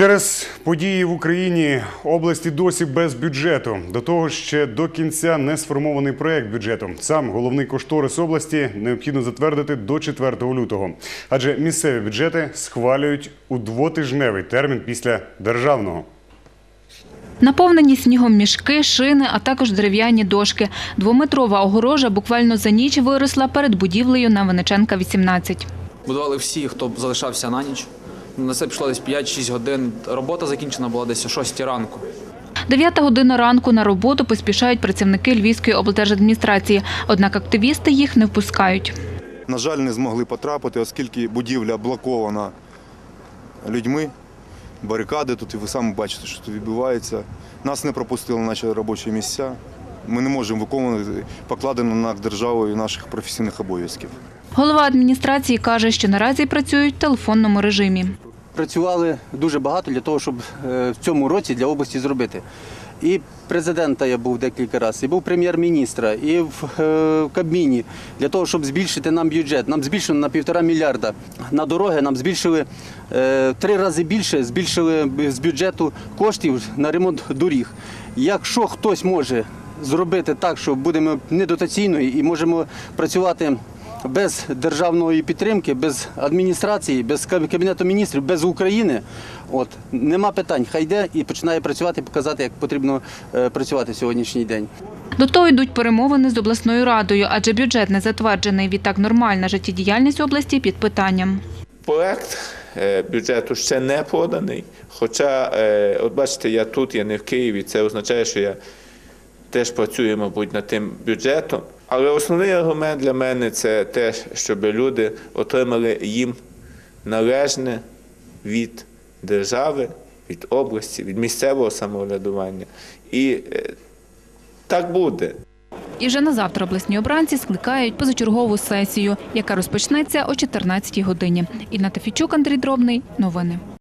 Через події в Україні області досі без бюджету. До того ще до кінця не сформований проект бюджету. Сам головний кошторис області необхідно затвердити до 4 лютого, адже місцеві бюджети схвалюють у двотижневий термін після державного. Наповнені снігом мішки, шини, а також дерев'яні дошки. Двометрова огорожа буквально за ніч виросла перед будівлею на Вениченка 18. Будували всі, хто залишався на ніч. На це пішло десь 5-6 годин. Робота закінчена була десь о 6 ранку. Дев'ята година ранку на роботу поспішають працівники Львівської облдержадміністрації, однак активісти їх не впускають. На жаль, не змогли потрапити, оскільки будівля блокована людьми. Барикади тут, і ви самі бачите, що тут відбувається. Нас не пропустили на наші робочі місця. Ми не можемо виконувати покладено на державою наших професійних обов'язків. Голова адміністрації каже, що наразі працюють в телефонному режимі. працювали дуже багато для того, щоб е, в цьому році для області зробити. І президента я був декілька разів, і був прем'єр-міністра, і в е, Кабміні для того, щоб збільшити нам бюджет. Нам збільшено на півтора мільярда. На дороги нам збільшили е, три рази більше, збільшили з бюджету коштів на ремонт доріг. Якщо хтось може зробити так, що будемо недотаційною і можемо працювати без державної підтримки, без адміністрації, без каб- кабінету міністрів, без України, от нема питань. Хай йде і починає працювати, показати, як потрібно е, працювати сьогоднішній день. До того йдуть перемовини з обласною радою, адже бюджет не затверджений. Відтак нормальна життєдіяльність області під питанням. Проект е, бюджету ще не поданий. Хоча, е, от бачите, я тут, я не в Києві. Це означає, що я теж працюю, мабуть, над тим бюджетом. Але основний аргумент для мене це те, щоб люди отримали їм належне від держави, від області, від місцевого самоврядування. І е, так буде. І вже на завтра обласні обранці скликають позачергову сесію, яка розпочнеться о 14 годині. Інна Тафічук, Андрій Дробний. Новини.